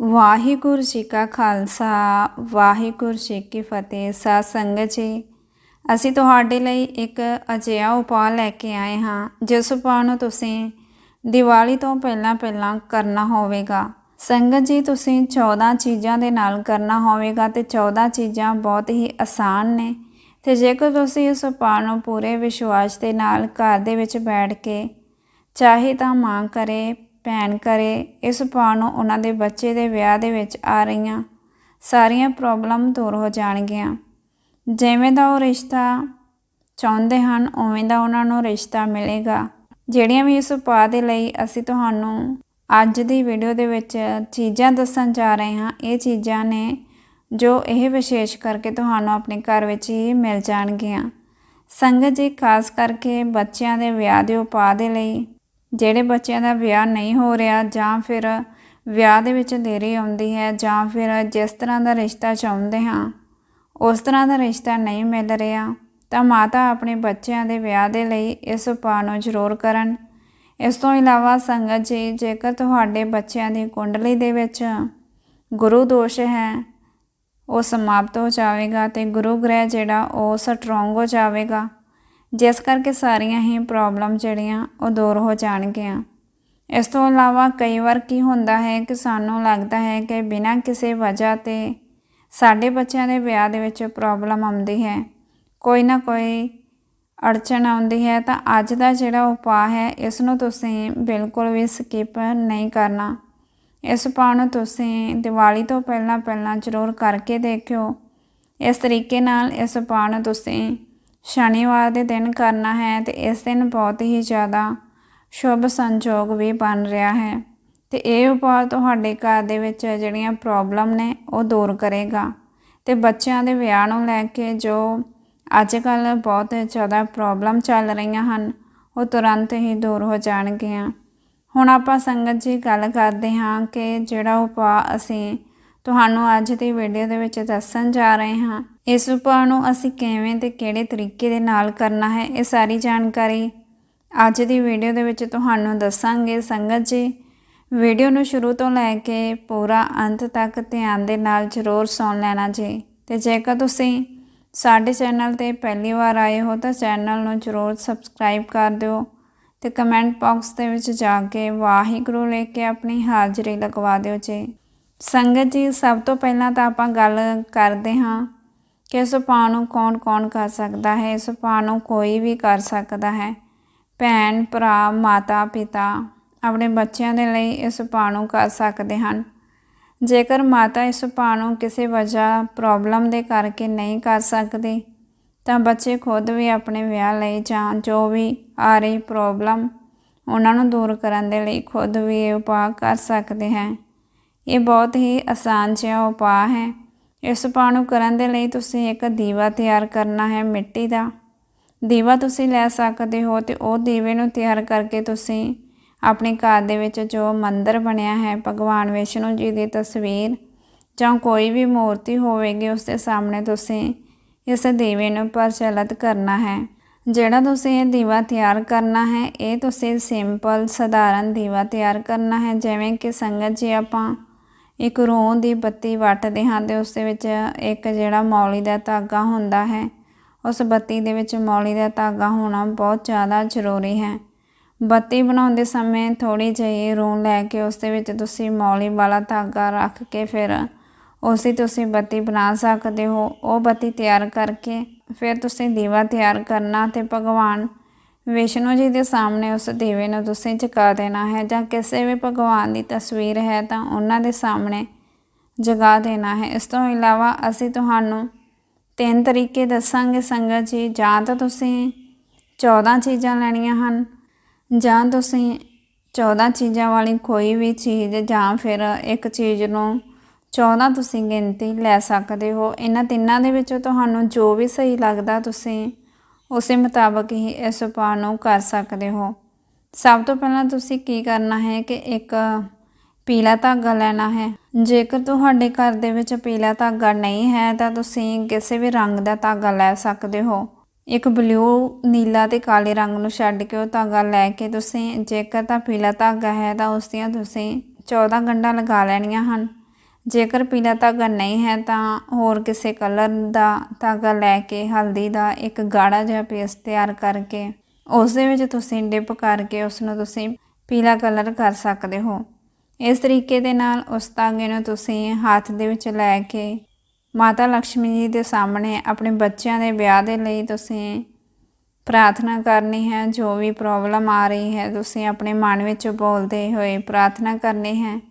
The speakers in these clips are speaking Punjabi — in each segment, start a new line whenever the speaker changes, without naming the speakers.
ਵਾਹਿਗੁਰੂ ਜੀ ਕਾ ਖਾਲਸਾ, ਵਾਹਿਗੁਰੂ ਜੀ ਕੀ ਫਤਿਹ, ਸਾਧ ਸੰਗਤ ਜੀ। ਅਸੀਂ ਤੁਹਾਡੇ ਲਈ ਇੱਕ ਅਜਿਹਾ ਉਪਾਅ ਲੈ ਕੇ ਆਏ ਹਾਂ, ਜਿਸ ਉਪਾਅ ਨੂੰ ਤੁਸੀਂ ਦੀਵਾਲੀ ਤੋਂ ਪਹਿਲਾਂ ਪਹਿਲਾਂ ਕਰਨਾ ਹੋਵੇਗਾ। ਸੰਗਤ ਜੀ, ਤੁਸੀਂ 14 ਚੀਜ਼ਾਂ ਦੇ ਨਾਲ ਕਰਨਾ ਹੋਵੇਗਾ ਤੇ 14 ਚੀਜ਼ਾਂ ਬਹੁਤ ਹੀ ਆਸਾਨ ਨੇ। ਤੇ ਜੇਕਰ ਤੁਸੀਂ ਇਸ ਉਪਾਅ ਨੂੰ ਪੂਰੇ ਵਿਸ਼ਵਾਸ ਦੇ ਨਾਲ ਘਰ ਦੇ ਵਿੱਚ ਬੈਠ ਕੇ ਚਾਹੇ ਤਾਂ ਮਾਂ ਕਰੇ ਭੈਣ ਘਰੇ ਇਸ ਉਪਾਅ ਨੂੰ ਉਹਨਾਂ ਦੇ ਬੱਚੇ ਦੇ ਵਿਆਹ ਦੇ ਵਿੱਚ ਆ ਰਹੀਆਂ ਸਾਰੀਆਂ ਪ੍ਰੋਬਲਮ ਦੂਰ ਹੋ ਜਾਣਗੀਆਂ। ਜਿਵੇਂ ਦਾ ਉਹ ਰਿਸ਼ਤਾ ਚਾਹੁੰਦੇ ਹਨ, ਉਵੇਂ ਦਾ ਉਹਨਾਂ ਨੂੰ ਰਿਸ਼ਤਾ ਮਿਲੇਗਾ। ਜਿਹੜੀਆਂ ਵੀ ਇਸ ਉਪਾਅ ਦੇ ਲਈ ਅਸੀਂ ਤੁਹਾਨੂੰ ਅੱਜ ਦੀ ਵੀਡੀਓ ਦੇ ਵਿੱਚ ਚੀਜ਼ਾਂ ਦੱਸਣ ਜਾ ਰਹੇ ਹਾਂ, ਇਹ ਚੀਜ਼ਾਂ ਨੇ ਜੋ ਇਹ ਵਿਸ਼ੇਸ਼ ਕਰਕੇ ਤੁਹਾਨੂੰ ਆਪਣੇ ਘਰ ਵਿੱਚ ਹੀ ਮਿਲ ਜਾਣਗੀਆਂ। ਸੰਗਤ ਜੀ, ਖਾਸ ਕਰਕੇ ਬੱਚਿਆਂ ਦੇ ਵਿਆਹ ਦੇ ਉਪਾਅ ਦੇ ਲਈ ਜਿਹੜੇ ਬੱਚਿਆਂ ਦਾ ਵਿਆਹ ਨਹੀਂ ਹੋ ਰਿਹਾ ਜਾਂ ਫਿਰ ਵਿਆਹ ਦੇ ਵਿੱਚ ਦੇਰੀ ਆਉਂਦੀ ਹੈ ਜਾਂ ਫਿਰ ਜਿਸ ਤਰ੍ਹਾਂ ਦਾ ਰਿਸ਼ਤਾ ਚਾਹੁੰਦੇ ਹਾਂ, ਉਸ ਤਰ੍ਹਾਂ ਦਾ ਰਿਸ਼ਤਾ ਨਹੀਂ ਮਿਲ ਰਿਹਾ, ਤਾਂ ਮਾਤਾ ਆਪਣੇ ਬੱਚਿਆਂ ਦੇ ਵਿਆਹ ਦੇ ਲਈ ਇਸ ਉਪਾਅ ਨੂੰ ਜ਼ਰੂਰ ਕਰਨ। ਇਸ ਤੋਂ ਇਲਾਵਾ ਸੰਗਤ ਜੀ, ਜੇਕਰ ਤੁਹਾਡੇ ਬੱਚਿਆਂ ਦੀ ਕੁੰਡਲੀ ਦੇ ਵਿੱਚ ਗੁਰੂ ਦੋਸ਼ ਹੈ, ਉਹ ਸਮਾਪਤ ਹੋ ਜਾਵੇਗਾ ਤੇ ਗੁਰੂ ਗ੍ਰਹਿ ਜਿਹੜਾ ਉਹ ਸਟਰੋਂਗ ਹੋ ਜਾਵੇਗਾ। ਜਿਸ ਕਰਕੇ ਸਾਰੀਆਂ ਹੀ ਪ੍ਰੋਬਲਮ ਜਿਹੜੀਆਂ ਉਹ ਦੂਰ ਹੋ ਜਾਣਗੀਆਂ। ਇਸ ਤੋਂ ਇਲਾਵਾ ਕਈ ਵਾਰ ਕੀ ਹੁੰਦਾ ਹੈ ਕਿ ਸਾਨੂੰ ਲੱਗਦਾ ਹੈ ਕਿ ਬਿਨਾਂ ਕਿਸੇ ਵਜ੍ਹਾ ਤੇ ਸਾਡੇ ਬੱਚਿਆਂ ਦੇ ਵਿਆਹ ਦੇ ਵਿੱਚ ਪ੍ਰੋਬਲਮ ਆਉਂਦੀ ਹੈ। ਕੋਈ ਨਾ ਕੋਈ ਅੜਚਨ ਆਉਂਦੀ ਹੈ ਤਾਂ ਅੱਜ ਦਾ ਜਿਹੜਾ ਉਪਾਅ ਹੈ, ਇਸ ਨੂੰ ਤੁਸੀਂ ਬਿਲਕੁਲ ਵੀ ਸਕਿਪ ਨਹੀਂ ਕਰਨਾ। ਇਸ ਉਪਾਅ ਨੂੰ ਤੁਸੀਂ ਦੀਵਾਲੀ ਤੋਂ ਪਹਿਲਾਂ ਪਹਿਲਾਂ ਜ਼ਰੂਰ ਕਰਕੇ ਦੇਖਿਓ। ਇਸ ਤਰੀਕੇ ਨਾਲ ਇਸ ਉਪਾਅ ਨੂੰ ਤੁਸੀਂ ਸ਼ਨੀਵਾਰ ਦੇ ਦਿਨ ਕਰਨਾ ਹੈ ਤੇ ਇਸ ਦਿਨ ਬਹੁਤ ਹੀ ਜ਼ਿਆਦਾ ਸ਼ੁਭ ਸੰਜੋਗ ਵੀ ਬਣ ਰਿਹਾ ਹੈ। ਤੇ ਇਹ ਉਪਾਅ ਤੁਹਾਡੇ ਘਰ ਦੇ ਵਿੱਚ ਜਿਹੜੀਆਂ ਪ੍ਰੋਬਲਮ ਨੇ ਉਹ ਦੂਰ ਕਰੇਗਾ। ਤੇ ਬੱਚਿਆਂ ਦੇ ਵਿਆਹ ਨੂੰ ਲੈ ਕੇ ਜੋ ਅੱਜ ਕੱਲ ਬਹੁਤ ਜ਼ਿਆਦਾ ਪ੍ਰੋਬਲਮ ਚੱਲ ਰਹੀਆਂ ਹਨ, ਉਹ ਤੁਰੰਤ ਹੀ ਦੂਰ ਹੋ ਜਾਣਗੀਆਂ। ਹੁਣ ਆਪਾਂ ਸੰਗਤ ਜੀ ਗੱਲ ਕਰਦੇ ਹਾਂ ਕਿ ਜਿਹੜਾ ਉਪਾਅ ਅਸੀਂ ਤੁਹਾਨੂੰ ਅੱਜ ਦੀ ਵੀਡੀਓ ਦੇ ਵਿੱਚ ਦੱਸਣ ਜਾ ਰਹੇ ਹਾਂ ਇਸ ਉਪਾਅ ਨੂੰ ਅਸੀਂ ਕਿਵੇਂ ਤੇ ਕਿਹੜੇ ਤਰੀਕੇ ਦੇ ਨਾਲ ਕਰਨਾ ਹੈ, ਇਹ ਸਾਰੀ ਜਾਣਕਾਰੀ ਅੱਜ ਦੀ ਵੀਡੀਓ ਦੇ ਵਿੱਚ ਤੁਹਾਨੂੰ ਦੱਸਾਂਗੇ। ਸੰਗਤ ਜੀ, ਵੀਡੀਓ ਨੂੰ ਸ਼ੁਰੂ ਤੋਂ ਲੈ ਕੇ ਪੂਰਾ ਅੰਤ ਤੱਕ ਧਿਆਨ ਦੇ ਨਾਲ ਜ਼ਰੂਰ ਸੁਣ ਲੈਣਾ ਜੀ। ਤੇ ਜੇਕਰ ਤੁਸੀਂ ਸਾਡੇ ਚੈਨਲ ਤੇ ਪਹਿਲੀ ਵਾਰ ਆਏ ਹੋ ਤਾਂ ਚੈਨਲ ਨੂੰ ਜ਼ਰੂਰ ਸਬਸਕ੍ਰਾਈਬ ਕਰ ਦਿਓ ਤੇ ਕਮੈਂਟ ਬਾਕਸ ਦੇ ਵਿੱਚ ਜਾ ਕੇ ਵਾਹਿਗੁਰੂ ਲੈ ਕੇ ਆਪਣੀ ਹਾਜ਼ਰੀ ਲਗਵਾ ਦਿਓ ਜੀ। ਸੰਗਤ ਜੀ, ਸਭ ਤੋਂ ਪਹਿਲਾਂ ਤਾਂ ਆਪਾਂ ਗੱਲ ਕਰਦੇ ਹਾਂ ਕਿ ਇਸ ਉਪਾਅ ਨੂੰ ਕੌਣ-ਕੌਣ ਕਰ ਸਕਦਾ ਹੈ, ਇਸ ਉਪਾਅ ਨੂੰ ਕੋਈ ਵੀ ਕਰ ਸਕਦਾ ਹੈ। ਭੈਣ, ਭਰਾ, ਮਾਤਾ, ਪਿਤਾ ਆਪਣੇ ਬੱਚਿਆਂ ਦੇ ਲਈ ਇਸ ਉਪਾਅ ਨੂੰ ਕਰ ਸਕਦੇ ਹਨ। ਜੇਕਰ ਮਾਤਾ ਇਸ ਉਪਾਅ ਨੂੰ ਕਿਸੇ ਵਜ੍ਹਾ ਪ੍ਰੋਬਲਮ ਦੇ ਕਰਕੇ ਨਹੀਂ ਕਰ ਸਕਦੀ, ਤਾਂ ਬੱਚੇ ਖੁਦ ਵੀ ਆਪਣੇ ਵਿਆਹ ਲਈ ਜਾਂ ਜੋ ਵੀ ਆ ਰਹੀ ਪ੍ਰੋਬਲਮ ਉਹਨਾਂ ਨੂੰ ਦੂਰ ਕਰਨ ਦੇ ਲਈ ਖੁਦ ਵੀ ਇਹ ਉਪਾਅ ਕਰ ਸਕਦੇ ਹੈ। ਇਹ ਬਹੁਤ ਹੀ ਆਸਾਨ ਜਿਹਾ ਉਪਾਅ ਹੈ। ਇਸ ਉਪਾਅ ਨੂੰ ਕਰਨ ਦੇ ਲਈ ਤੁਸੀਂ ਇੱਕ ਦੀਵਾ ਤਿਆਰ ਕਰਨਾ ਹੈ ਮਿੱਟੀ ਦਾ। ਦੀਵਾ ਤੁਸੀਂ ਲੈ ਸਕਦੇ ਹੋ ਤੇ ਉਹ ਦੀਵੇ ਨੂੰ ਤਿਆਰ ਕਰਕੇ ਤੁਸੀਂ ਆਪਣੇ ਘਰ ਦੇ ਵਿੱਚ ਜੋ ਮੰਦਰ ਬਣਿਆ ਹੈ, ਭਗਵਾਨ ਵਿਸ਼ਨੂੰ ਜੀ ਦੀ ਤਸਵੀਰ ਜਾਂ ਕੋਈ ਵੀ ਮੂਰਤੀ ਹੋਵੇਗੀ, ਉਸ ਦੇ ਸਾਹਮਣੇ ਤੁਸੀਂ ਇਸ ਦੀਵੇ ਨੂੰ ਪ੍ਰਚਲਿਤ ਕਰਨਾ ਹੈ। ਜਿਹੜਾ ਤੁਸੀਂ ਇਹ ਦੀਵਾ ਤਿਆਰ ਕਰਨਾ ਹੈ, ਇਹ ਤੁਸੀਂ ਸਿੰਪਲ ਸਧਾਰਨ ਦੀਵਾ ਤਿਆਰ ਕਰਨਾ ਹੈ, ਜਿਵੇਂ ਕਿ ਸੰਗਤ ਜੀ ਆਪਾਂ ਇੱਕ ਰੋਹ ਦੀ ਬੱਤੀ ਵੱਟਦੇ ਹਾਂ ਤੇ ਉਸ ਦੇ ਵਿੱਚ ਇੱਕ ਜਿਹੜਾ ਮੌਲੀ ਦਾ ਧਾਗਾ ਹੁੰਦਾ ਹੈ, ਉਸ ਬੱਤੀ ਦੇ ਵਿੱਚ ਮੌਲੀ ਦਾ ਧਾਗਾ ਹੋਣਾ ਬਹੁਤ ਜ਼ਿਆਦਾ ਜ਼ਰੂਰੀ ਹੈ। ਬੱਤੀ ਬਣਾਉਂਦੇ ਸਮੇਂ ਥੋੜੀ ਜਿਹੀ ਰੂੰ ਲੈ ਕੇ ਉਸ ਦੇ ਵਿੱਚ ਤੁਸੀਂ ਮੌਲੀ ਵਾਲਾ ਧਾਗਾ ਰੱਖ ਕੇ ਫਿਰ ਉਸੇ ਤੁਸੀਂ ਬੱਤੀ ਬਣਾ ਸਕਦੇ ਹੋ। ਉਹ ਬੱਤੀ ਤਿਆਰ ਕਰਕੇ ਫਿਰ ਤੁਸੀਂ ਦੀਵਾ ਤਿਆਰ ਕਰਨਾ ਤੇ ਭਗਵਾਨ ਵਿਸ਼ਨੂੰ ਜੀ ਦੇ ਸਾਹਮਣੇ ਉਸ ਦੀਵੇ ਨੂੰ ਤੁਸੀਂ ਜਗਾ ਦੇਣਾ ਹੈ ਜਾਂ ਕਿਸੇ ਵੀ ਭਗਵਾਨ ਦੀ ਤਸਵੀਰ ਹੈ ਤਾਂ ਉਹਨਾਂ ਦੇ ਸਾਹਮਣੇ ਜਗਾ ਦੇਣਾ ਹੈ। ਇਸ ਤੋਂ ਇਲਾਵਾ ਅਸੀਂ ਤੁਹਾਨੂੰ ਤਿੰਨ ਤਰੀਕੇ ਦੱਸਾਂਗੇ ਸੰਗਤ ਜੀ। ਜਾਂ ਤਾਂ ਤੁਸੀਂ 14 ਚੀਜ਼ਾਂ ਲੈਣੀਆਂ ਹਨ, ਜਾਂ ਤੁਸੀਂ 14 ਚੀਜ਼ਾਂ ਵਾਲੀ ਕੋਈ ਵੀ ਚੀਜ਼, ਜਾਂ ਫਿਰ ਇੱਕ ਚੀਜ਼ ਨੂੰ 14 ਤੁਸੀਂ ਗਿਣਤੀ ਲੈ ਸਕਦੇ ਹੋ। ਇਹਨਾਂ ਤਿੰਨਾਂ ਦੇ ਵਿੱਚੋਂ ਤੁਹਾਨੂੰ ਜੋ ਵੀ ਸਹੀ ਲੱਗਦਾ ਤੁਸੀਂ ਉਸੇ ਮੁਤਾਬਕ ਹੀ ਇਸ ਉਪਾਅ ਨੂੰ ਕਰ ਸਕਦੇ ਹੋ। ਸਭ ਤੋਂ ਪਹਿਲਾਂ ਤੁਸੀਂ ਕੀ ਕਰਨਾ ਹੈ ਕਿ ਇੱਕ ਪੀਲਾ ਧਾਗਾ ਲੈਣਾ ਹੈ। ਜੇਕਰ ਤੁਹਾਡੇ ਘਰ ਦੇ ਵਿੱਚ ਪੀਲਾ ਧਾਗਾ ਨਹੀਂ ਹੈ, ਤਾਂ ਤੁਸੀਂ ਕਿਸੇ ਵੀ ਰੰਗ ਦਾ ਧਾਗਾ ਲੈ ਸਕਦੇ ਹੋ। ਇੱਕ ਬਲੂ, ਨੀਲਾ ਤੇ ਕਾਲੇ ਰੰਗ ਨੂੰ ਛੱਡ ਕੇ ਉਹ ਧਾਗਾ ਲੈ ਕੇ ਤੁਸੀਂ, ਜੇਕਰ ਤਾਂ ਪੀਲਾ ਧਾਗਾ ਹੈ, ਤਾਂ ਉਸ ਦੀਆਂ ਤੁਸੀਂ 14 ਗੰਢਾਂ ਲਗਾ ਲੈਣੀਆਂ ਹਨ। ਜੇਕਰ ਪੀਲਾ ਧਾਗਾ ਨਹੀਂ ਹੈ ਤਾਂ ਹੋਰ ਕਿਸੇ ਕਲਰ ਦਾ ਧਾਗਾ ਲੈ ਕੇ ਹਲਦੀ ਦਾ ਇੱਕ ਗਾੜਾ ਜਿਹਾ ਪੇਸਟ ਤਿਆਰ ਕਰਕੇ ਉਸ ਦੇ ਵਿੱਚ ਤੁਸੀਂ ਡਿਪ ਕਰਕੇ ਉਸ ਨੂੰ ਤੁਸੀਂ ਪੀਲਾ ਕਲਰ ਕਰ ਸਕਦੇ ਹੋ। ਇਸ ਤਰੀਕੇ ਦੇ ਨਾਲ ਉਸ ਧਾਗੇ ਨੂੰ ਤੁਸੀਂ ਹੱਥ ਦੇ ਵਿੱਚ ਲੈ ਕੇ ਮਾਤਾ ਲక్ష్ਮੀ ਜੀ ਦੇ ਸਾਹਮਣੇ ਆਪਣੇ ਬੱਚਿਆਂ ਦੇ ਵਿਆਹ ਦੇ ਲਈ ਤੁਸੀਂ ਪ੍ਰਾਰਥਨਾ ਕਰਨੀ ਹੈ, ਜੋ ਵੀ ਪ੍ਰੋਬਲਮ ਆ ਰਹੀ ਹੈ, ਤੁਸੀਂ ਆਪਣੇ ਮਨ ਵਿੱਚ ਬੋਲਦੇ ਹੋਏ ਪ੍ਰਾਰਥਨਾ ਕਰਨੀ ਹੈ।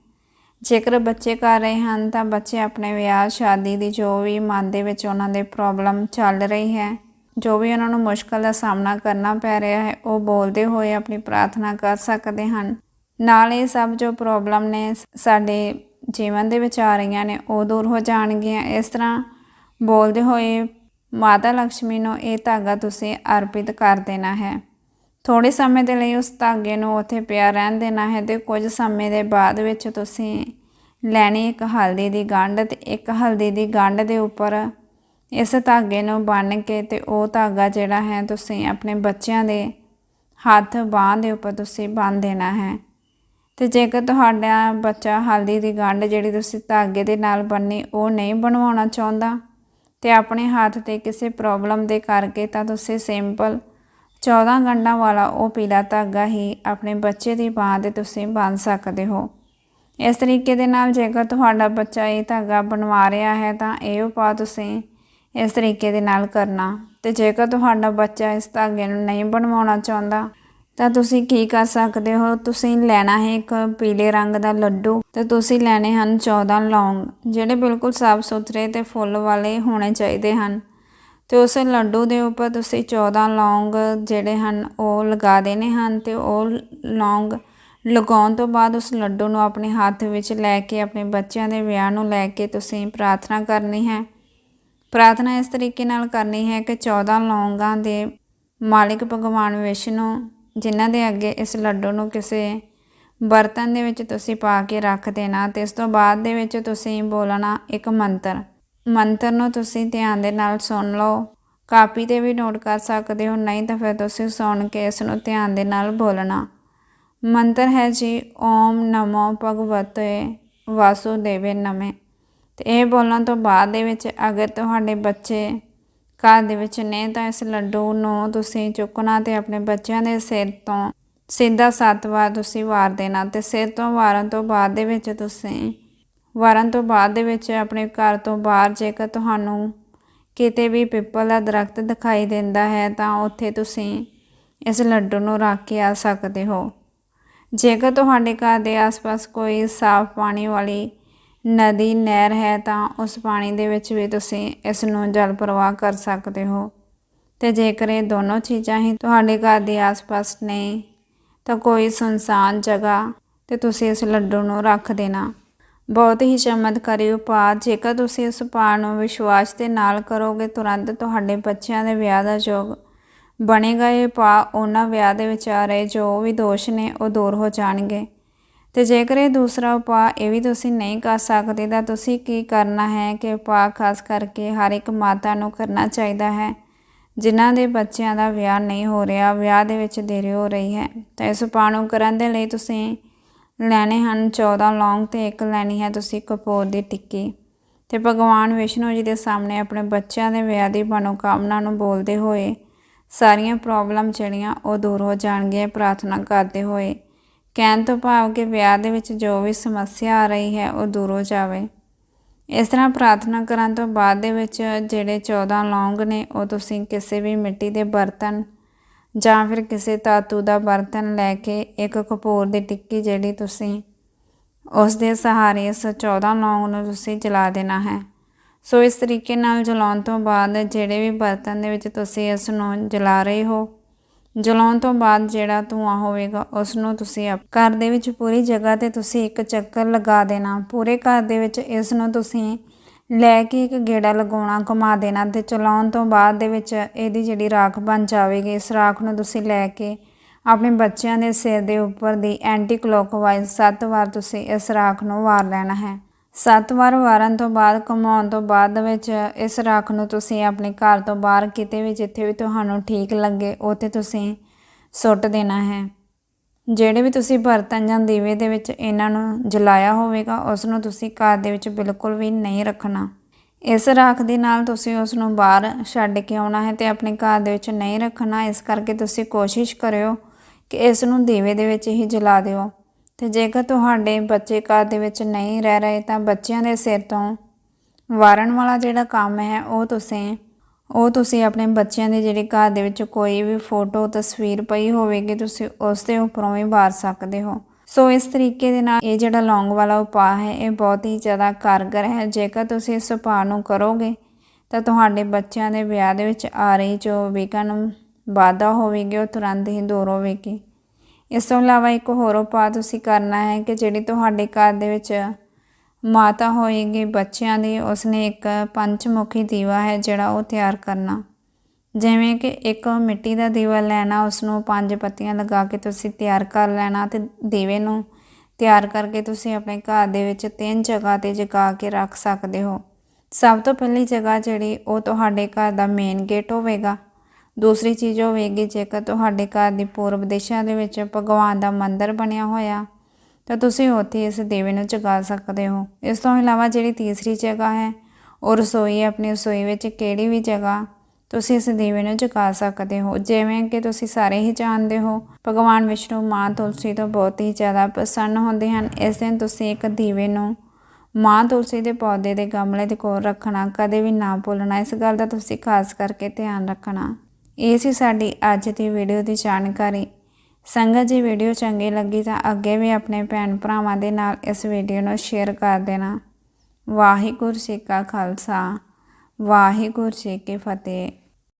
ਜੇਕਰ ਬੱਚੇ ਕਰ ਰਹੇ ਹਨ ਤਾਂ ਬੱਚੇ ਆਪਣੇ ਵਿਆਹ, ਸ਼ਾਦੀ ਦੀ ਜੋ ਵੀ ਮਨ ਦੇ ਵਿੱਚ ਉਹਨਾਂ ਦੇ ਪ੍ਰੋਬਲਮ ਚੱਲ ਰਹੀ ਹੈ, ਜੋ ਵੀ ਉਹਨਾਂ ਨੂੰ ਮੁਸ਼ਕਲ ਦਾ ਸਾਹਮਣਾ ਕਰਨਾ ਪੈ ਰਿਹਾ ਹੈ, ਉਹ ਬੋਲਦੇ ਹੋਏ ਆਪਣੀ ਪ੍ਰਾਰਥਨਾ ਕਰ ਸਕਦੇ ਹਨ। ਨਾਲ ਇਹ ਸਭ ਜੋ ਪ੍ਰੋਬਲਮ ਨੇ ਸਾਡੇ ਜੀਵਨ ਦੇ ਵਿੱਚ ਆ ਰਹੀਆਂ ਨੇ, ਉਹ ਦੂਰ ਹੋ ਜਾਣਗੀਆਂ। ਇਸ ਤਰ੍ਹਾਂ ਬੋਲਦੇ ਹੋਏ ਮਾਤਾ ਲక్ష్ਮੀ ਨੂੰ ਇਹ ਧਾਗਾ ਤੁਸੀਂ ਅਰਪਿਤ ਕਰ ਦੇਣਾ ਹੈ। ਥੋੜੇ ਸਮੇਂ ਦੇ ਲਈ ਉਸ ਧਾਗੇ ਨੂੰ ਉੱਥੇ ਪਿਆ ਰਹਿਣ ਦੇਣਾ ਹੈ ਤੇ ਕੁਝ ਸਮੇਂ ਦੇ ਬਾਅਦ ਵਿੱਚ ਤੁਸੀਂ ਲੈਣੀ ਇੱਕ ਹਲਦੀ ਦੀ ਗੰਢ ਤੇ ਇੱਕ ਹਲਦੀ ਦੀ ਗੰਢ ਦੇ ਉੱਪਰ ਇਸ ਧਾਗੇ ਨੂੰ ਬੰਨ੍ਹ ਕੇ ਤੇ ਉਹ ਧਾਗਾ ਜਿਹੜਾ ਹੈ ਤੁਸੀਂ ਆਪਣੇ ਬੱਚਿਆਂ ਦੇ ਹੱਥ ਬਾਂਹ ਦੇ ਉੱਪਰ ਤੁਸੀਂ ਬੰਨ੍ਹ ਦੇਣਾ ਹੈ। ਤੇ ਜੇਕਰ ਤੁਹਾਡਾ ਬੱਚਾ ਹਲਦੀ ਦੀ ਗੰਢ ਜਿਹੜੀ ਤੁਸੀਂ ਧਾਗੇ ਦੇ ਨਾਲ ਬੰਨੀ ਉਹ ਨਹੀਂ ਬਣਵਾਉਣਾ ਚਾਹੁੰਦਾ ਤੇ ਆਪਣੇ ਹੱਥ ਤੇ ਕਿਸੇ ਪ੍ਰੋਬਲਮ ਦੇ ਕਰਕੇ ਤਾਂ ਤੁਸੀਂ ਸਿੰਪਲ 14 ਗੰਢਾਂ ਵਾਲਾ ਉਹ ਪੀਲਾ ਧਾਗਾ ਹੀ ਆਪਣੇ ਬੱਚੇ ਦੀ ਬਾਂਹ ਤੇ ਤੁਸੀਂ ਬੰਨ ਸਕਦੇ ਹੋ। ਇਸ ਤਰੀਕੇ ਦੇ ਨਾਲ ਜੇਕਰ ਤੁਹਾਡਾ ਬੱਚਾ ਇਹ ਧਾਗਾ ਬਣਵਾ ਰਿਹਾ ਹੈ ਤਾਂ ਇਹ ਉਪਾਅ ਤੁਸੀਂ ਇਸ ਤਰੀਕੇ ਦੇ ਨਾਲ ਕਰਨਾ। ਤੇ ਜੇਕਰ ਤੁਹਾਡਾ ਬੱਚਾ ਇਸ ਧਾਗੇ ਨੂੰ ਨਹੀਂ ਬਣਵਾਉਣਾ ਚਾਹੁੰਦਾ, ਤਾਂ ਤੁਸੀਂ ਕੀ ਕਰ ਸਕਦੇ ਹੋ? ਤੁਸੀਂ ਲੈਣਾ ਹੈ ਇੱਕ ਪੀਲੇ ਰੰਗ ਦਾ ਲੱਡੂ ਤੇ ਤੁਸੀਂ ਲੈਣੇ ਹਨ 14 ਲੌਂਗ, ਜਿਹੜੇ ਬਿਲਕੁਲ ਸਾਫ਼ ਸੁਥਰੇ ਤੇ ਫੁੱਲ ਵਾਲੇ ਹੋਣੇ ਚਾਹੀਦੇ ਹਨ। ਤੇ ਉਸ ਲੱਡੂ ਦੇ ਉੱਪਰ ਤੁਸੀਂ 14 ਲੌਂਗ ਜਿਹੜੇ ਹਨ, ਉਹ ਲਗਾ ਦੇਣੇ ਹਨ ਤੇ ਉਹ ਲੌਂਗ ਲਗਾਉਣ ਤੋਂ ਬਾਅਦ ਉਸ ਲੱਡੂ ਨੂੰ ਆਪਣੇ ਹੱਥ ਵਿੱਚ ਲੈ ਕੇ, ਆਪਣੇ ਬੱਚਿਆਂ ਦੇ ਵਿਆਹ ਨੂੰ ਲੈ ਕੇ ਤੁਸੀਂ ਪ੍ਰਾਰਥਨਾ ਕਰਨੀ ਹੈ। ਪ੍ਰਾਰਥਨਾ ਇਸ ਤਰੀਕੇ ਨਾਲ ਕਰਨੀ ਹੈ ਕਿ 14 ਲੌਂਗਾਂ ਦੇ ਮਾਲਿਕ ਭਗਵਾਨ ਵਿਸ਼ਨੂੰ, ਜਿਨ੍ਹਾਂ ਦੇ ਅੱਗੇ ਇਸ ਲੱਡੂ ਨੂੰ ਕਿਸੇ ਬਰਤਨ ਦੇ ਵਿੱਚ ਤੁਸੀਂ ਪਾ ਕੇ ਰੱਖ ਦੇਣਾ ਤੇ ਇਸ ਤੋਂ ਬਾਅਦ ਦੇ ਵਿੱਚ ਤੁਸੀਂ ਬੋਲਣਾ ਇੱਕ ਮੰਤਰ। ਮੰਤਰ ਨੂੰ ਤੁਸੀਂ ਧਿਆਨ ਦੇ ਨਾਲ ਸੁਣ ਲਓ। ਕਾਪੀ ਤੇ ਵੀ ਨੋਟ ਕਰ ਸਕਦੇ ਹੋ, ਨਹੀਂ ਤਾਂ ਫਿਰ ਤੁਸੀਂ ਸੁਣ ਕੇ ਇਸ ਨੂੰ ਧਿਆਨ ਦੇ ਨਾਲ ਬੋਲਣਾ। ਮੰਤਰ ਹੈ ਜੀ, ਓਮ ਨਮੋ ਭਗਵਤੇ ਵਾਸੁਦੇਵੇ ਨਮੇ। ਤੇ ਇਹ ਬੋਲਣ ਤੋਂ ਬਾਅਦ ਦੇ ਵਿੱਚ ਅਗਰ ਤੁਹਾਡੇ ਬੱਚੇ ਘਰ ਦੇ ਵਿੱਚ ਨੇ ਤਾਂ ਇਸ ਲੱਡੂ ਨੂੰ ਤੁਸੀਂ ਚੁੱਕਣਾ ਤੇ ਆਪਣੇ ਬੱਚਿਆਂ ਦੇ ਸਿਰ ਤੋਂ ਸਿੱਧਾ ਸੱਤ ਵਾਰ ਤੁਸੀਂ ਵਾਰ ਦੇਣਾ ਤੇ ਸਿਰ ਤੋਂ ਵਾਰਨ ਤੋਂ ਬਾਅਦ ਦੇ ਵਿੱਚ ਤੁਸੀਂ ਵਾਰਨ ਤੋਂ ਬਾਅਦ ਦੇ ਵਿੱਚ ਆਪਣੇ ਘਰ ਤੋਂ ਬਾਹਰ ਜੇਕਰ ਤੁਹਾਨੂੰ ਕਿਤੇ ਵੀ ਪਿੱਪਲ ਦਾ ਦਰਖਤ ਦਿਖਾਈ ਦਿੰਦਾ ਹੈ, ਤਾਂ ਉੱਥੇ ਤੁਸੀਂ ਇਸ ਲੱਡੂ ਨੂੰ ਰੱਖ ਕੇ ਆ ਸਕਦੇ ਹੋ। ਜੇਕਰ ਤੁਹਾਡੇ ਘਰ ਦੇ ਆਸ-ਪਾਸ ਕੋਈ ਸਾਫ਼ ਪਾਣੀ ਵਾਲੀ ਨਦੀ, ਨਹਿਰ ਹੈ, ਤਾਂ ਉਸ ਪਾਣੀ ਦੇ ਵਿੱਚ ਵੀ ਤੁਸੀਂ ਇਸ ਨੂੰ ਜਲ ਪ੍ਰਵਾਹ ਕਰ ਸਕਦੇ ਹੋ। ਤੇ ਜੇਕਰ ਇਹ ਦੋਨੋਂ ਚੀਜ਼ਾਂ ਹੀ ਤੁਹਾਡੇ ਘਰ ਦੇ ਆਸ-ਪਾਸ ਨਹੀਂ ਤਾਂ ਕੋਈ ਸੁਨਸਾਨ ਜਗ੍ਹਾ ਤੇ ਤੁਸੀਂ ਇਸ ਲੱਡੂ ਨੂੰ ਰੱਖ ਦੇਣਾ। ਬਹੁਤ ਹੀ ਚਮਤਕਾਰੀ ਉਪਾਅ ਜੇਕਰ ਤੁਸੀਂ ਇਸ ਉਪਾਅ ਨੂੰ ਵਿਸ਼ਵਾਸ ਦੇ ਨਾਲ ਕਰੋਗੇ, ਤੁਰੰਤ ਤੁਹਾਡੇ ਬੱਚਿਆਂ ਦੇ ਵਿਆਹ ਦਾ ਯੋਗ ਬਣੇਗਾ। ਇਹ ਉਪਾਅ ਉਹਨਾਂ ਵਿਆਹ ਦੇ ਵਿੱਚ ਆ ਰਹੇ ਜੋ ਵੀ ਦੋਸ਼ ਨੇ ਉਹ ਦੂਰ ਹੋ ਜਾਣਗੇ। ਤੇ ਜੇਕਰ ਇਹ ਦੂਸਰਾ ਉਪਾਅ ਇਹ ਵੀ ਤੁਸੀਂ ਨਹੀਂ ਕਰ ਸਕਦੇ, ਤਾਂ ਤੁਸੀਂ ਕੀ ਕਰਨਾ ਹੈ ਕਿ ਉਪਾਅ ਖਾਸ ਕਰਕੇ ਹਰ ਇੱਕ ਮਾਤਾ ਨੂੰ ਕਰਨਾ ਚਾਹੀਦਾ ਹੈ, ਜਿਨ੍ਹਾਂ ਦੇ ਬੱਚਿਆਂ ਦਾ ਵਿਆਹ ਨਹੀਂ ਹੋ ਰਿਹਾ, ਵਿਆਹ ਦੇ ਵਿੱਚ ਦੇਰੀ ਹੋ ਰਹੀ ਹੈ। ਤਾਂ ਇਸ ਉਪਾਅ ਨੂੰ ਕਰਨ ਦੇ ਲਈ ਤੁਸੀਂ ਲੈਣੇ ਹਨ 14 ਲੌਂਗ ਤੇ ਇੱਕ ਲੈਣੀ ਹੈ, ਤੁਸੀਂ ਕਪੂਰ ਦੀ ਟਿੱਕੀ। ਤੇ ਭਗਵਾਨ ਵਿਸ਼ਨੂੰ ਜੀ ਦੇ ਸਾਹਮਣੇ ਆਪਣੇ ਬੱਚਿਆਂ ਦੇ ਵਿਆਹ ਦੀ ਮਨੋਕਾਮਨਾ ਨੂੰ ਬੋਲਦੇ ਹੋਏ ਸਾਰੀਆਂ ਪ੍ਰੋਬਲਮ ਜਿਹੜੀਆਂ ਉਹ ਦੂਰ ਹੋ ਜਾਣਗੀਆਂ ਪ੍ਰਾਰਥਨਾ ਕਰਦੇ ਹੋਏ ਕਹਿਣ ਤੋਂ ਭਾਵ ਕਿ ਵਿਆਹ ਦੇ ਵਿੱਚ ਜੋ ਵੀ ਸਮੱਸਿਆ ਆ ਰਹੀ ਹੈ, ਉਹ ਦੂਰ ਹੋ ਜਾਵੇ। ਇਸ ਤਰ੍ਹਾਂ ਪ੍ਰਾਰਥਨਾ ਕਰਨ ਤੋਂ ਬਾਅਦ ਦੇ ਵਿੱਚ ਜਿਹੜੇ 14 ਲੌਂਗ ਨੇ, ਉਹ ਤੁਸੀਂ ਕਿਸੇ ਵੀ ਮਿੱਟੀ ਦੇ ਬਰਤਨ ਜਾਂ ਫਿਰ ਕਿਸੇ ਧਾਤੂ ਦਾ ਬਰਤਨ ਲੈ ਕੇ ਇੱਕ ਕਪੂਰ ਦੀ ਟਿੱਕੀ ਜਿਹੜੀ ਤੁਸੀਂ ਉਸ ਦੇ ਸਹਾਰੇ ਇਸ 14 ਲੌਂਗ ਨੂੰ ਤੁਸੀਂ ਜਲਾ ਦੇਣਾ ਹੈ। ਸੋ ਇਸ ਤਰੀਕੇ ਨਾਲ ਜਲਾਉਣ ਤੋਂ ਬਾਅਦ ਜਿਹੜੇ ਵੀ ਬਰਤਨ ਦੇ ਵਿੱਚ ਤੁਸੀਂ ਇਸ ਨੂੰ ਜਲਾ ਰਹੇ ਹੋ, ਜਲਾਉਣ ਤੋਂ ਬਾਅਦ ਜਿਹੜਾ ਧੂਆਂ ਹੋਵੇਗਾ ਉਸ ਨੂੰ ਤੁਸੀਂ ਘਰ ਦੇ ਵਿੱਚ ਪੂਰੀ ਜਗ੍ਹਾ ਤੇ ਤੁਸੀਂ ਇੱਕ ਚੱਕਰ ਲਗਾ ਦੇਣਾ। ਪੂਰੇ ਘਰ ਦੇ ਵਿੱਚ ਇਸ ਨੂੰ ਤੁਸੀਂ ਲੈ ਕੇ ਇੱਕ ਗੇੜਾ ਲਗਾਉਣਾ, ਘੁਮਾ ਦੇਣਾ ਤੇ ਚਲਾਉਣ ਤੋਂ ਬਾਅਦ ਦੇ ਵਿੱਚ ਇਹਦੀ ਜਿਹੜੀ ਰਾਖ ਬਣ ਜਾਵੇਗੀ, ਇਸ ਰਾਖ ਨੂੰ ਤੁਸੀਂ ਲੈ ਕੇ ਆਪਣੇ ਬੱਚਿਆਂ ਦੇ ਸਿਰ ਦੇ ਉੱਪਰ ਦੀ ਐਂਟੀ ਕਲੋਕਵਾਈਜ਼ ਸੱਤ ਵਾਰ ਤੁਸੀਂ ਇਸ ਰਾਖ ਨੂੰ ਵਾਰ ਲੈਣਾ ਹੈ। ਸੱਤ ਵਾਰ ਵਾਰਨ ਤੋਂ ਬਾਅਦ, ਘੁਮਾਉਣ ਤੋਂ ਬਾਅਦ ਵਿੱਚ ਇਸ ਰਾਖ ਨੂੰ ਤੁਸੀਂ ਆਪਣੇ ਘਰ ਤੋਂ ਬਾਹਰ ਕਿਤੇ ਵੀ ਜਿੱਥੇ ਵੀ ਤੁਹਾਨੂੰ ਠੀਕ ਲੱਗੇ, ਉੱਥੇ ਤੁਸੀਂ ਸੁੱਟ ਦੇਣਾ ਹੈ। ਜਿਹੜੇ ਵੀ ਤੁਸੀਂ ਬਰਤਨ ਜਾਂ ਦੀਵੇ ਦੇ ਵਿੱਚ ਇਹਨਾਂ ਨੂੰ ਜਲਾਇਆ ਹੋਵੇਗਾ ਉਸ ਨੂੰ ਤੁਸੀਂ ਘਰ ਦੇ ਵਿੱਚ ਬਿਲਕੁਲ ਵੀ ਨਹੀਂ ਰੱਖਣਾ। ਇਸ ਰਾਖ ਦੇ ਨਾਲ ਤੁਸੀਂ ਉਸ ਨੂੰ ਬਾਹਰ ਛੱਡ ਕੇ ਆਉਣਾ ਹੈ ਤੇ ਆਪਣੇ ਘਰ ਦੇ ਵਿੱਚ ਨਹੀਂ ਰੱਖਣਾ। ਇਸ ਕਰਕੇ ਤੁਸੀਂ ਕੋਸ਼ਿਸ਼ ਕਰਿਓ ਕਿ ਇਸ ਨੂੰ ਦੀਵੇ ਦੇ ਵਿੱਚ ਹੀ ਜਲਾ ਦਿਓ। ਤੇ ਜੇਕਰ ਤੁਹਾਡੇ ਬੱਚੇ ਘਰ ਦੇ ਵਿੱਚ ਨਹੀਂ ਰਹਿ ਰਹੇ ਤਾਂ ਬੱਚਿਆਂ ਦੇ ਸਿਰ ਤੋਂ ਵਾਰਨ ਵਾਲਾ ਜਿਹੜਾ ਕੰਮ ਹੈ, ਉਹ ਤੁਸੀਂ ਉਹ ਤੁਸੀਂ ਆਪਣੇ ਬੱਚਿਆਂ ਦੇ ਜਿਹੜੇ ਘਰ ਦੇ ਵਿੱਚ ਕੋਈ ਵੀ ਫੋਟੋ, ਤਸਵੀਰ ਪਈ ਹੋਵੇਗੀ, ਤੁਸੀਂ ਉਸ ਦੇ ਉੱਪਰੋਂ ਵੀ ਵਾਰ ਸਕਦੇ ਹੋ। ਸੋ ਇਸ ਤਰੀਕੇ ਦੇ ਨਾਲ ਇਹ ਜਿਹੜਾ ਲੌਂਗ ਵਾਲਾ ਉਪਾਅ ਹੈ, ਇਹ ਬਹੁਤ ਹੀ ਜ਼ਿਆਦਾ ਕਾਰਗਰ ਹੈ। ਜੇਕਰ ਤੁਸੀਂ ਇਸ ਉਪਾਅ ਨੂੰ ਕਰੋਗੇ, ਤਾਂ ਤੁਹਾਡੇ ਬੱਚਿਆਂ ਦੇ ਵਿਆਹ ਦੇ ਵਿੱਚ ਆ ਰਹੀ ਜੋ ਵਿਘਨ ਵਾਧਾ ਹੋਵੇਗੀ, ਉਹ ਤੁਰੰਤ ਹੀ ਦੂਰ ਹੋਵੇਗੀ। ਇਸ ਤੋਂ ਇਲਾਵਾ ਇੱਕ ਹੋਰ ਉਪਾਅ ਤੁਸੀਂ ਕਰਨਾ ਹੈ ਕਿ ਜਿਹੜੀ ਤੁਹਾਡੇ ਘਰ ਦੇ ਵਿੱਚ ਮਾਤਾ ਹੋਏਗੀ, ਬੱਚਿਆਂ ਦੀ, ਉਸਨੇ ਇੱਕ ਪੰਚਮੁਖੀ ਦੀਵਾ ਹੈ ਜਿਹੜਾ ਉਹ ਤਿਆਰ ਕਰਨਾ। ਜਿਵੇਂ ਕਿ ਇੱਕ ਮਿੱਟੀ ਦਾ ਦੀਵਾ ਲੈਣਾ ਉਸ ਨੂੰ ਪੰਜ ਪੱਤੀਆਂ ਲਗਾ ਕੇ ਤੁਸੀਂ ਤਿਆਰ ਕਰ ਲੈਣਾ ਤੇ ਦੀਵੇ ਨੂੰ ਤਿਆਰ ਕਰਕੇ ਤੁਸੀਂ ਆਪਣੇ ਘਰ ਦੇ ਵਿੱਚ ਤਿੰਨ ਜਗ੍ਹਾ ਤੇ ਜਗਾ ਕੇ ਰੱਖ ਸਕਦੇ ਹੋ। ਸਭ ਤੋਂ ਪਹਿਲੀ ਜਗ੍ਹਾ ਜਿਹੜੀ, ਉਹ ਤੁਹਾਡੇ ਘਰ ਦਾ ਮੇਨ ਗੇਟ ਹੋਵੇਗਾ। ਦੂਸਰੀ ਚੀਜ਼ ਹੋਵੇਗੀ, ਜੇਕਰ ਤੁਹਾਡੇ ਘਰ ਦੀ ਪੂਰਬ ਦਿਸ਼ਾ ਦੇ ਵਿੱਚ ਭਗਵਾਨ ਦਾ ਮੰਦਿਰ ਬਣਿਆ ਹੋਇਆ ਤਾਂ ਤੁਸੀਂ ਉੱਥੇ ਇਸ ਦੀਵੇ ਨੂੰ ਜਗਾ ਸਕਦੇ ਹੋ। ਇਸ ਤੋਂ ਇਲਾਵਾ ਜਿਹੜੀ ਤੀਸਰੀ ਜਗ੍ਹਾ ਹੈ, ਉਹ ਰਸੋਈ ਆਪਣੀ ਰਸੋਈ ਵਿੱਚ ਕਿਹੜੀ ਵੀ ਜਗ੍ਹਾ ਤੁਸੀਂ ਇਸ ਦੀਵੇ ਨੂੰ ਜਗਾ ਸਕਦੇ ਹੋ। ਜਿਵੇਂ ਕਿ ਤੁਸੀਂ ਸਾਰੇ ਹੀ ਜਾਣਦੇ ਹੋ, ਭਗਵਾਨ ਵਿਸ਼ਨੂੰ ਮਾਂ ਤੁਲਸੀ ਤੋਂ ਬਹੁਤ ਹੀ ਜ਼ਿਆਦਾ ਪ੍ਰਸੰਨ ਹੁੰਦੇ ਹਨ। ਇਸ ਦਿਨ ਤੁਸੀਂ ਇੱਕ ਦੀਵੇ ਨੂੰ ਮਾਂ ਤੁਲਸੀ ਦੇ ਪੌਦੇ ਦੇ ਗਮਲੇ ਦੇ ਕੋਲ ਰੱਖਣਾ, ਕਦੇ ਵੀ ਨਾ ਭੁੱਲਣਾ। ਇਸ ਗੱਲ ਦਾ ਤੁਸੀਂ ਖਾਸ ਕਰਕੇ ਧਿਆਨ ਰੱਖਣਾ। ਇਹ ਸੀ ਸਾਡੀ ਅੱਜ ਦੀ ਵੀਡੀਓ ਦੀ ਜਾਣਕਾਰੀ। ਸੰਗਤ ਜੀ ਵੀਡੀਓ ਚੰਗੀ ਲੱਗੀ ਤਾਂ ਅੱਗੇ ਵੀ ਆਪਣੇ ਭੈਣ ਭਰਾਵਾਂ ਦੇ ਨਾਲ ਇਸ ਵੀਡੀਓ ਨੂੰ ਸ਼ੇਅਰ ਕਰ ਦੇਣਾ। ਵਾਹਿਗੁਰੂ ਜੀ ਕਾ ਖਾਲਸਾ, ਵਾਹਿਗੁਰੂ ਜੀ ਕੀ ਫਤਿਹ।